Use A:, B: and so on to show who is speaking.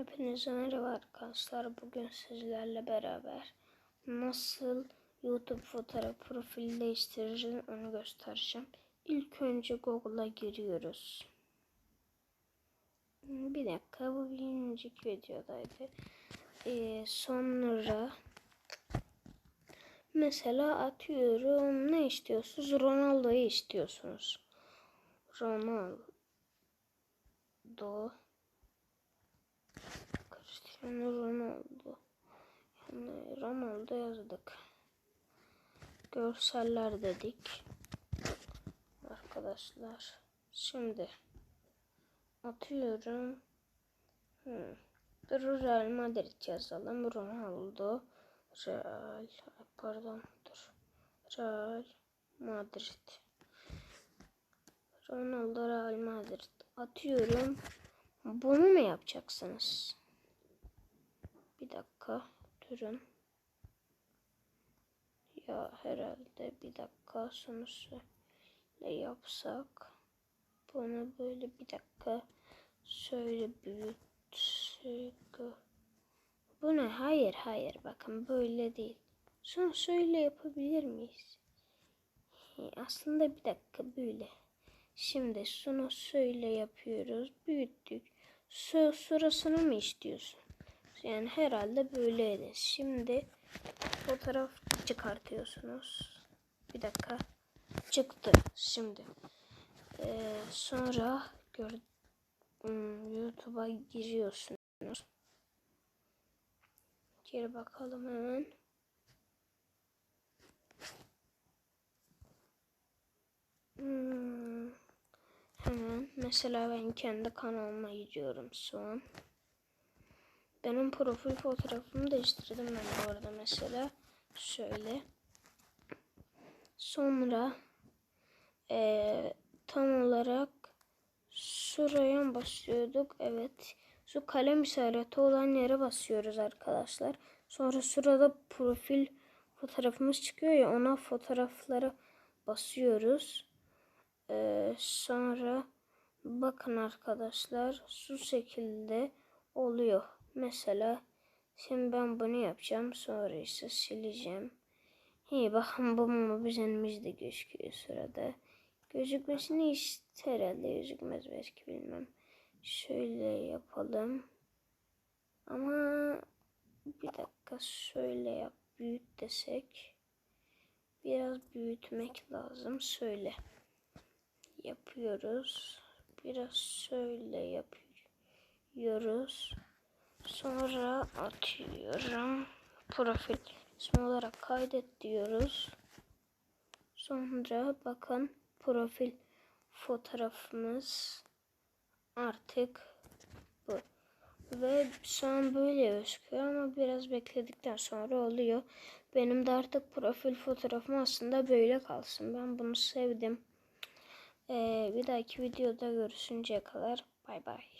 A: Hepinize merhaba arkadaşlar. Bugün sizlerle beraber nasıl YouTube fotoğraf profili değiştireceğiz onu göstereceğim. İlk önce Google'a giriyoruz. Bir dakika bu bir önceki videodaydı. Ee, sonra mesela atıyorum ne istiyorsunuz? Ronaldo'yu istiyorsunuz. Ronaldo Cristiano Ronaldo. Yani Ronaldo yazdık. Görseller dedik. Arkadaşlar. Şimdi atıyorum. Hmm. Real Madrid yazalım. Ronaldo. Real. Pardon. Dur. Real Madrid. Ronaldo Real Madrid. Atıyorum. Bunu mu yapacaksınız? Bir dakika durun. Ya herhalde bir dakika sonuçta ne yapsak? Bunu böyle bir dakika şöyle büyütsek. Bu ne? Hayır hayır bakın böyle değil. Şunu şöyle yapabilir miyiz? Aslında bir dakika böyle. Şimdi şunu şöyle yapıyoruz. Büyüttük. Şu sırasını mı istiyorsun? Yani herhalde böyleydi. Şimdi fotoğraf çıkartıyorsunuz. Bir dakika. Çıktı. Şimdi. Ee, sonra hmm, YouTube'a giriyorsunuz. Geri bakalım hemen. Hmm, hemen. Mesela ben kendi kanalıma gidiyorum şu an. Benim profil fotoğrafımı değiştirdim ben bu arada mesela. Şöyle. Sonra e, tam olarak şuraya basıyorduk. Evet. Şu kalem işareti olan yere basıyoruz arkadaşlar. Sonra şurada profil fotoğrafımız çıkıyor ya ona fotoğraflara basıyoruz. Ee, sonra bakın arkadaşlar şu şekilde oluyor. Mesela şimdi ben bunu yapacağım. Sonra ise sileceğim. İyi bakın bu mu düzenimiz de gözüküyor sırada. Gözükmesini ister herhalde gözükmez belki bilmem. Şöyle yapalım. Ama bir dakika şöyle yap büyüt desek. Biraz büyütmek lazım. Şöyle yapıyoruz. Biraz şöyle yapıyoruz. Sonra atıyorum. Profil ismi olarak kaydet diyoruz. Sonra bakın profil fotoğrafımız artık bu. Ve şu an böyle gözüküyor ama biraz bekledikten sonra oluyor. Benim de artık profil fotoğrafım aslında böyle kalsın. Ben bunu sevdim. Ee, bir dahaki videoda görüşünceye kadar bay bay.